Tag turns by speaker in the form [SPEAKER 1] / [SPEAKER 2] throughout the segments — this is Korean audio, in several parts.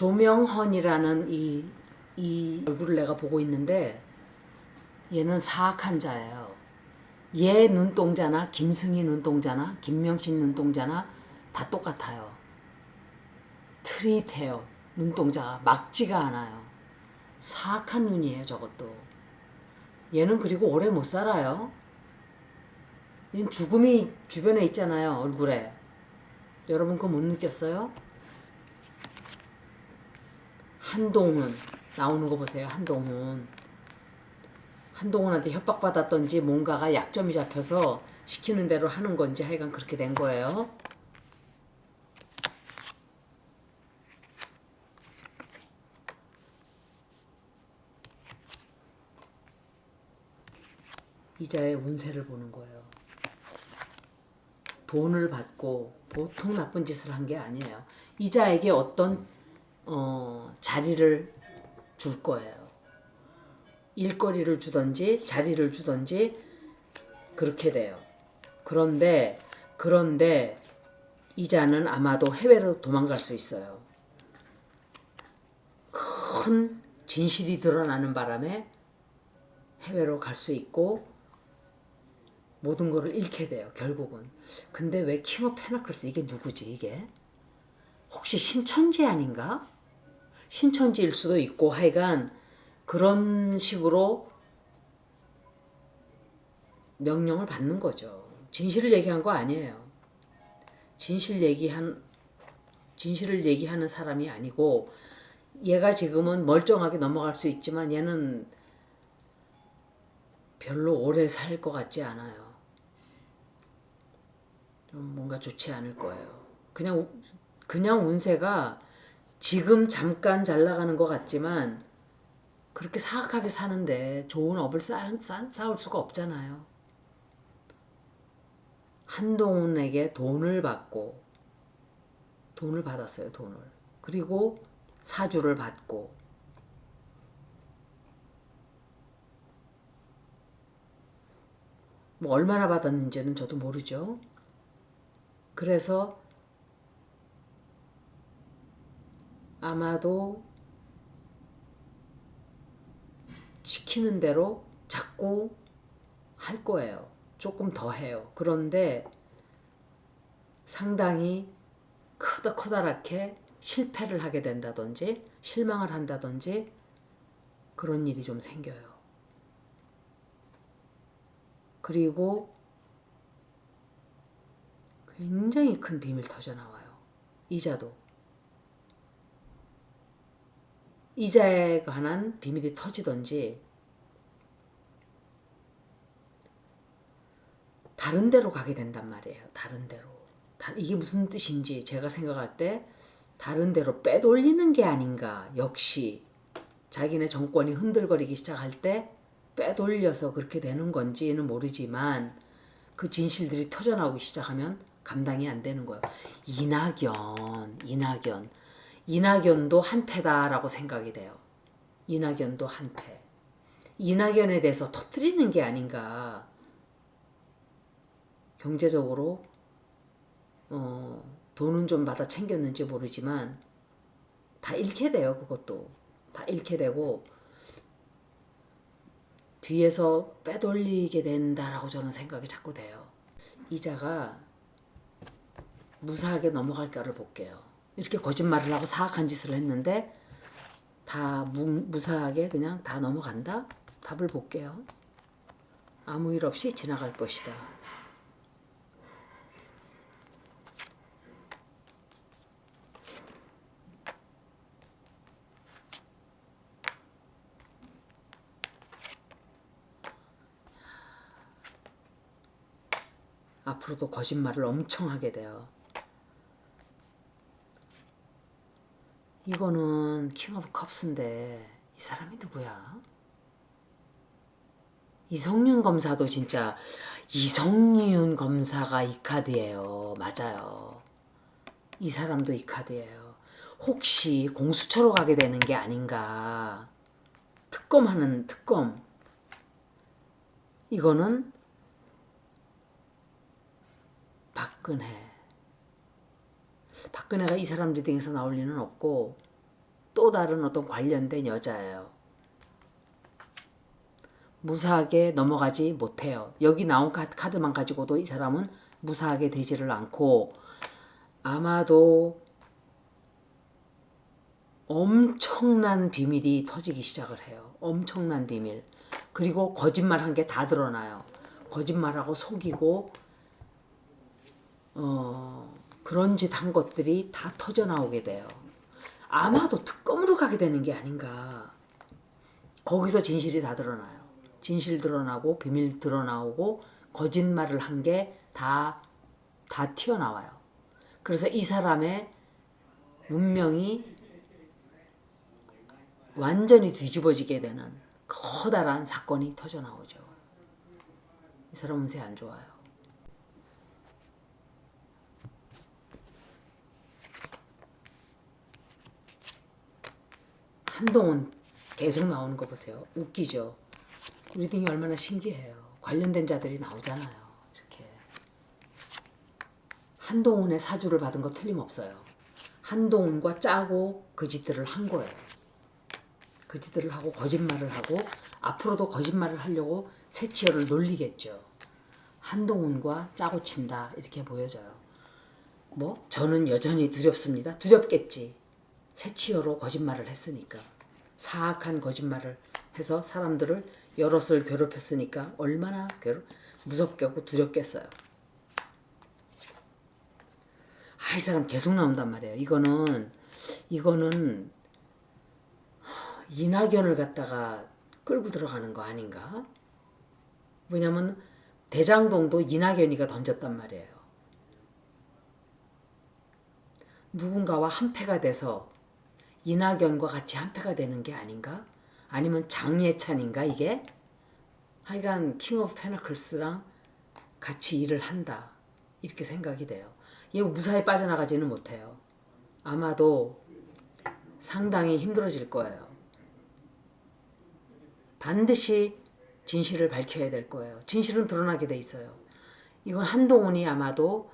[SPEAKER 1] 조명헌이라는 이, 이 얼굴을 내가 보고 있는데 얘는 사악한 자예요. 얘 눈동자나 김승희 눈동자나 김명신 눈동자나 다 똑같아요. 트릿해요. 눈동자가 막지가 않아요. 사악한 눈이에요, 저것도. 얘는 그리고 오래 못 살아요. 얘는 죽음이 주변에 있잖아요, 얼굴에. 여러분 그거 못 느꼈어요? 한동훈 나오는 거 보세요, 한동훈. 한동훈한테 협박받았던지 뭔가가 약점이 잡혀서 시키는 대로 하는 건지 하여간 그렇게 된 거예요. 이자의 운세를 보는 거예요. 돈을 받고 보통 나쁜 짓을 한 게 아니에요. 이자에게 어떤 어, 자리를 줄 거예요. 일거리를 주던지 자리를 주던지 그렇게 돼요. 그런데 그런데 이자는 아마도 해외로 도망갈 수 있어요. 큰 진실이 드러나는 바람에 해외로 갈 수 있고 모든 거를 잃게 돼요. 결국은. 근데 왜 킹 오브 페나클스 이게 누구지 이게? 혹시 신천지 아닌가? 신천지일 수도 있고 하여간 그런 식으로 명령을 받는 거죠. 진실을 얘기한 거 아니에요. 진실 얘기한 진실을 얘기하는 사람이 아니고 얘가 지금은 멀쩡하게 넘어갈 수 있지만 얘는 별로 오래 살 것 같지 않아요. 좀 뭔가 좋지 않을 거예요. 그냥 우- 그냥 운세가 지금 잠깐 잘 나가는 것 같지만 그렇게 사악하게 사는데 좋은 업을 쌓, 쌓, 쌓을 수가 없잖아요. 한동훈에게 돈을 받고 돈을 받았어요, 돈을. 그리고 사주를 받고 뭐 얼마나 받았는지는 저도 모르죠. 그래서 아마도 시키는 대로 자꾸 할 거예요. 조금 더 해요. 그런데 상당히 크다 커다랗게 실패를 하게 된다든지 실망을 한다든지 그런 일이 좀 생겨요. 그리고 굉장히 큰 비밀 터져 나와요. 이자도. 이자에 관한 비밀이 터지던지 다른 데로 가게 된단 말이에요. 다른 데로. 다- 이게 무슨 뜻인지 제가 생각할 때 다른 데로 빼돌리는 게 아닌가. 역시 자기네 정권이 흔들거리기 시작할 때 빼돌려서 그렇게 되는 건지는 모르지만 그 진실들이 터져나오기 시작하면 감당이 안 되는 거예요. 이낙연, 이낙연. 이낙연도 한패다라고 생각이 돼요. 이낙연도 한패. 이낙연에 대해서 터뜨리는 게 아닌가. 경제적으로 어, 돈은 좀 받아 챙겼는지 모르지만 다 잃게 돼요. 그것도 다 잃게 되고 뒤에서 빼돌리게 된다라고 저는 생각이 자꾸 돼요. 이자가 무사하게 넘어갈 거를 볼게요. 이렇게 거짓말을 하고 사악한 짓을 했는데 다 무, 무사하게 그냥 다 넘어간다? 답을 볼게요. 아무 일 없이 지나갈 것이다. 앞으로도 거짓말을 엄청 하게 돼요. 이거는 킹 오브 컵스인데 이 사람이 누구야? 이성윤 검사도 진짜 이성윤 검사가 이 카드예요. 맞아요. 이 사람도 이 카드예요. 혹시 공수처로 가게 되는 게 아닌가? 특검하는 특검. 이거는 박근혜. 박근혜가 이 사람 리딩에서 나올 리는 없고 또 다른 어떤 관련된 여자예요. 무사하게 넘어가지 못해요. 여기 나온 카- 카드만 가지고도 이 사람은 무사하게 되지를 않고 아마도 엄청난 비밀이 터지기 시작을 해요. 엄청난 비밀. 그리고 거짓말 한 게 다 드러나요. 거짓말하고 속이고 어, 그런 짓 한 것들이 다 터져 나오게 돼요. 아마도 특검으로 가게 되는 게 아닌가. 거기서 진실이 다 드러나요. 진실 드러나고 비밀 드러나오고 거짓말을 한 게 다다 튀어나와요. 그래서 이 사람의 문명이 완전히 뒤집어지게 되는 커다란 사건이 터져 나오죠. 이 사람 운세 안 좋아요. 한동훈 계속 나오는 거 보세요. 웃기죠. 리딩이 얼마나 신기해요. 관련된 자들이 나오잖아요. 이렇게. 한동훈의 사주를 받은 거 틀림없어요. 한동훈과 짜고 그 짓들을 한 거예요. 그 짓들을 하고 거짓말을 하고 앞으로도 거짓말을 하려고 새치열을 놀리겠죠. 한동훈과 짜고 친다 이렇게 보여져요. 뭐 저는 여전히 두렵습니다. 두렵겠지. 새치어로 거짓말을 했으니까 사악한 거짓말을 해서 사람들을 여럿을 괴롭혔으니까 얼마나 괴롭 무섭겠고 두렵겠어요. 아, 이 사람 계속 나온단 말이에요. 이거는 이거는 이낙연을 갖다가 끌고 들어가는 거 아닌가? 왜냐면 대장동도 이낙연이가 던졌단 말이에요. 누군가와 한패가 돼서 이낙연과 같이 한패가 되는 게 아닌가? 아니면 장예찬인가 이게? 하여간 킹 오브 페너클스랑 같이 일을 한다. 이렇게 생각이 돼요. 얘 무사히 빠져나가지는 못해요. 아마도 상당히 힘들어질 거예요. 반드시 진실을 밝혀야 될 거예요. 진실은 드러나게 돼 있어요. 이건 한동훈이 아마도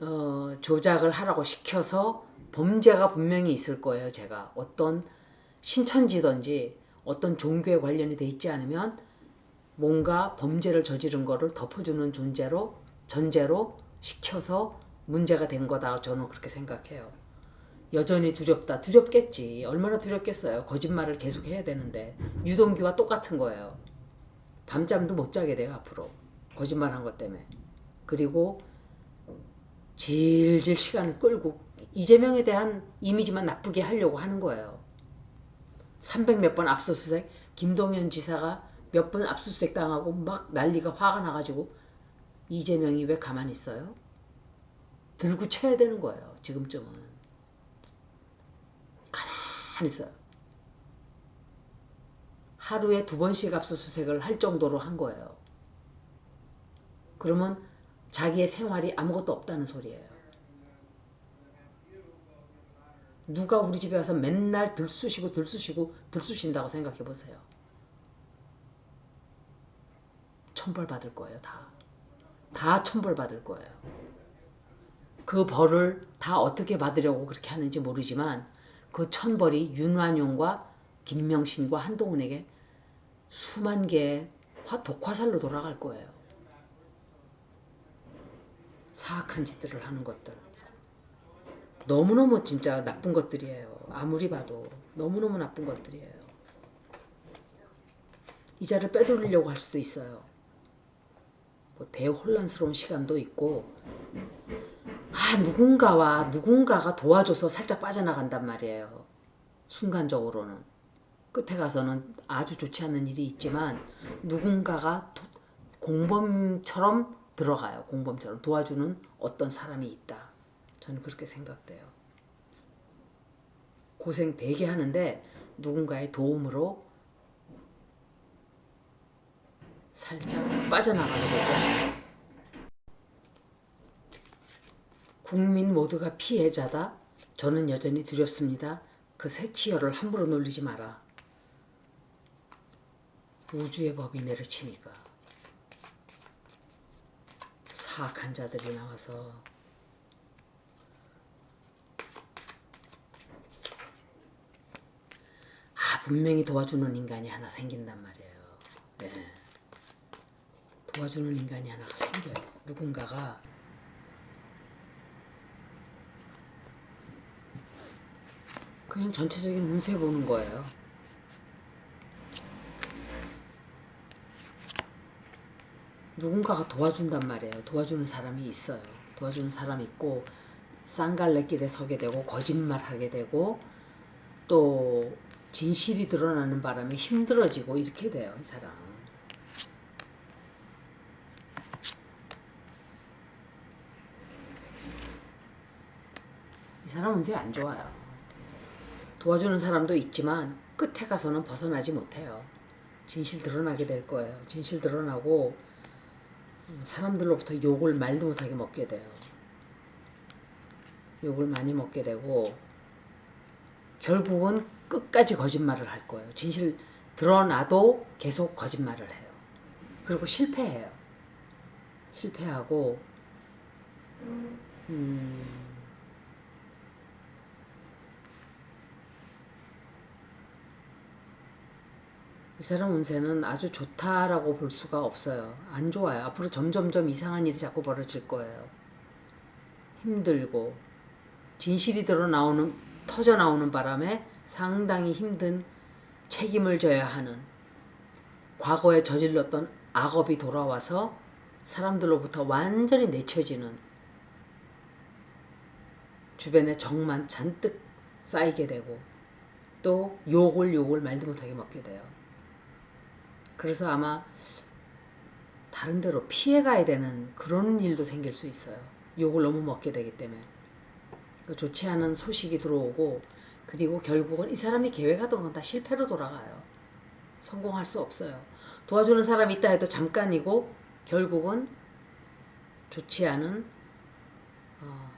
[SPEAKER 1] 어, 조작을 하라고 시켜서 범죄가 분명히 있을 거예요. 제가 어떤 신천지든지 어떤 종교에 관련이 돼 있지 않으면 뭔가 범죄를 저지른 거를 덮어주는 존재로 전제로 시켜서 문제가 된 거다. 저는 그렇게 생각해요. 여전히 두렵다. 두렵겠지. 얼마나 두렵겠어요. 거짓말을 계속 해야 되는데 유동규와 똑같은 거예요. 밤잠도 못 자게 돼요 앞으로 거짓말한 것 때문에. 그리고 질질 시간을 끌고 이재명에 대한 이미지만 나쁘게 하려고 하는 거예요. 300 몇 번 압수수색 김동연 지사가 몇 번 압수수색 당하고 막 난리가 화가 나가지고 이재명이 왜 가만히 있어요? 들고 쳐야 되는 거예요. 지금쯤은 가만히 있어요. 하루에 두 번씩 압수수색을 할 정도로 한 거예요. 그러면 자기의 생활이 아무것도 없다는 소리예요. 누가 우리 집에 와서 맨날 들쑤시고 들쑤시고 들쑤신다고 생각해 보세요. 천벌 받을 거예요, 다. 다 천벌 받을 거예요. 그 벌을 다 어떻게 받으려고 그렇게 하는지 모르지만 그 천벌이 윤완용과 김명신과 한동훈에게 수만 개의 화- 독화살로 돌아갈 거예요. 사악한 짓들을 하는 것들. 너무너무 진짜 나쁜 것들이에요. 아무리 봐도 너무너무 나쁜 것들이에요. 이자를 빼돌리려고 할 수도 있어요. 뭐 대혼란스러운 시간도 있고 아 누군가와 누군가가 도와줘서 살짝 빠져나간단 말이에요. 순간적으로는 끝에 가서는 아주 좋지 않은 일이 있지만 누군가가 도- 공범처럼 들어가요. 공범처럼 도와주는 어떤 사람이 있다. 저는 그렇게 생각돼요. 고생 되게 하는데 누군가의 도움으로 살짝 빠져나가는 거죠. 국민 모두가 피해자다. 저는 여전히 두렵습니다. 그 새치열을 함부로 놀리지 마라. 우주의 법이 내려치니까 사악한 자들이 나와서 분명히 도와주는 인간이 하나 생긴단 말이에요. 네. 도와주는 인간이 하나가 생겨요. 누군가가 그냥 전체적인 운세 보는 거예요. 누군가가 도와준단 말이에요. 도와주는 사람이 있어요. 도와주는 사람 있고 쌍갈래길에 서게 되고 거짓말하게 되고 또 진실이 드러나는 바람에 힘들어지고 이렇게 돼요. 이 사람. 이 사람 운세 안 좋아요. 도와주는 사람도 있지만 끝에 가서는 벗어나지 못해요. 진실 드러나게 될 거예요. 진실 드러나고 사람들로부터 욕을 말도 못하게 먹게 돼요. 욕을 많이 먹게 되고 결국은 끝까지 거짓말을 할 거예요. 진실 드러나도 계속 거짓말을 해요. 그리고 실패해요. 실패하고 음, 이 사람 운세는 아주 좋다라고 볼 수가 없어요. 안 좋아요. 앞으로 점점점 이상한 일이 자꾸 벌어질 거예요. 힘들고 진실이 드러 나오는 터져 나오는 바람에 상당히 힘든 책임을 져야 하는 과거에 저질렀던 악업이 돌아와서 사람들로부터 완전히 내쳐지는 주변에 정만 잔뜩 쌓이게 되고 또 욕을 욕을 말도 못하게 먹게 돼요. 그래서 아마 다른 데로 피해 가야 되는 그런 일도 생길 수 있어요. 욕을 너무 먹게 되기 때문에. 그 좋지 않은 소식이 들어오고 그리고 결국은 이 사람이 계획하던 건 다 실패로 돌아가요. 성공할 수 없어요. 도와주는 사람이 있다 해도 잠깐이고 결국은 좋지 않은 어,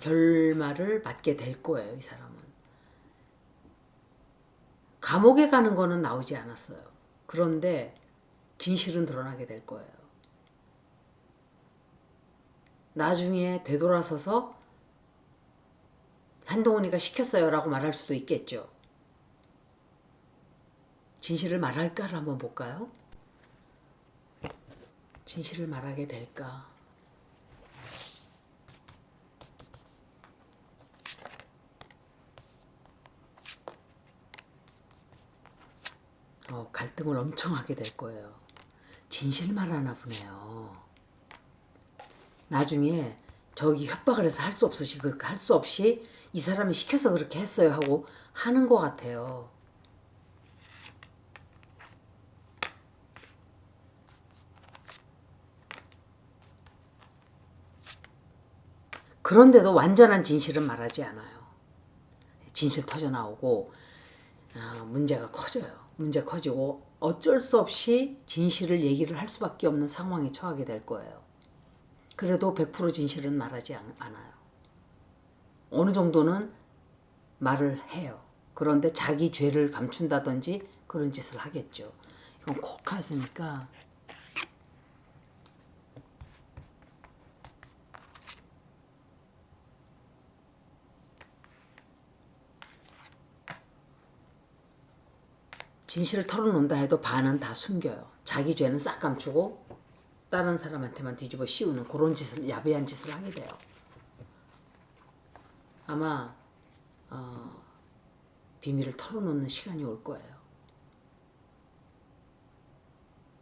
[SPEAKER 1] 결말을 맞게 될 거예요. 이 사람은. 감옥에 가는 거는 나오지 않았어요. 그런데 진실은 드러나게 될 거예요. 나중에 되돌아서서 한동훈이가 시켰어요 라고 말할 수도 있겠죠. 진실을 말할까를 한번 볼까요? 진실을 말하게 될까? 어, 갈등을 엄청 하게 될 거예요. 진실 말하나 보네요. 나중에 저기 협박을 해서 할 수 없으시고 할수 없이 이 사람이 시켜서 그렇게 했어요 하고 하는 것 같아요. 그런데도 완전한 진실은 말하지 않아요. 진실 터져 나오고 아, 문제가 커져요. 문제 커지고 어쩔 수 없이 진실을 얘기를 할 수밖에 없는 상황에 처하게 될 거예요. 그래도 100% 진실은 말하지 않, 않아요. 어느 정도는 말을 해요. 그런데 자기 죄를 감춘다든지 그런 짓을 하겠죠. 이건 콕 하으니까 진실을 털어놓는다 해도 반은 다 숨겨요. 자기 죄는 싹 감추고 다른 사람한테만 뒤집어 씌우는 그런 짓을 야비한 짓을 하게 돼요. 아마 어, 비밀을 털어놓는 시간이 올 거예요.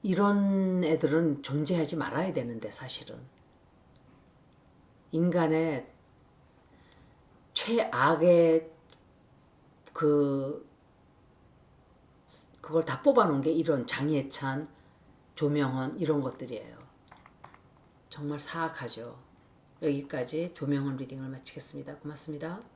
[SPEAKER 1] 이런 애들은 존재하지 말아야 되는데 사실은 인간의 최악의 그 그걸 다 뽑아놓은 게 이런 장예찬, 조명헌 이런 것들이에요. 정말 사악하죠. 여기까지 조명헌 리딩을 마치겠습니다. 고맙습니다.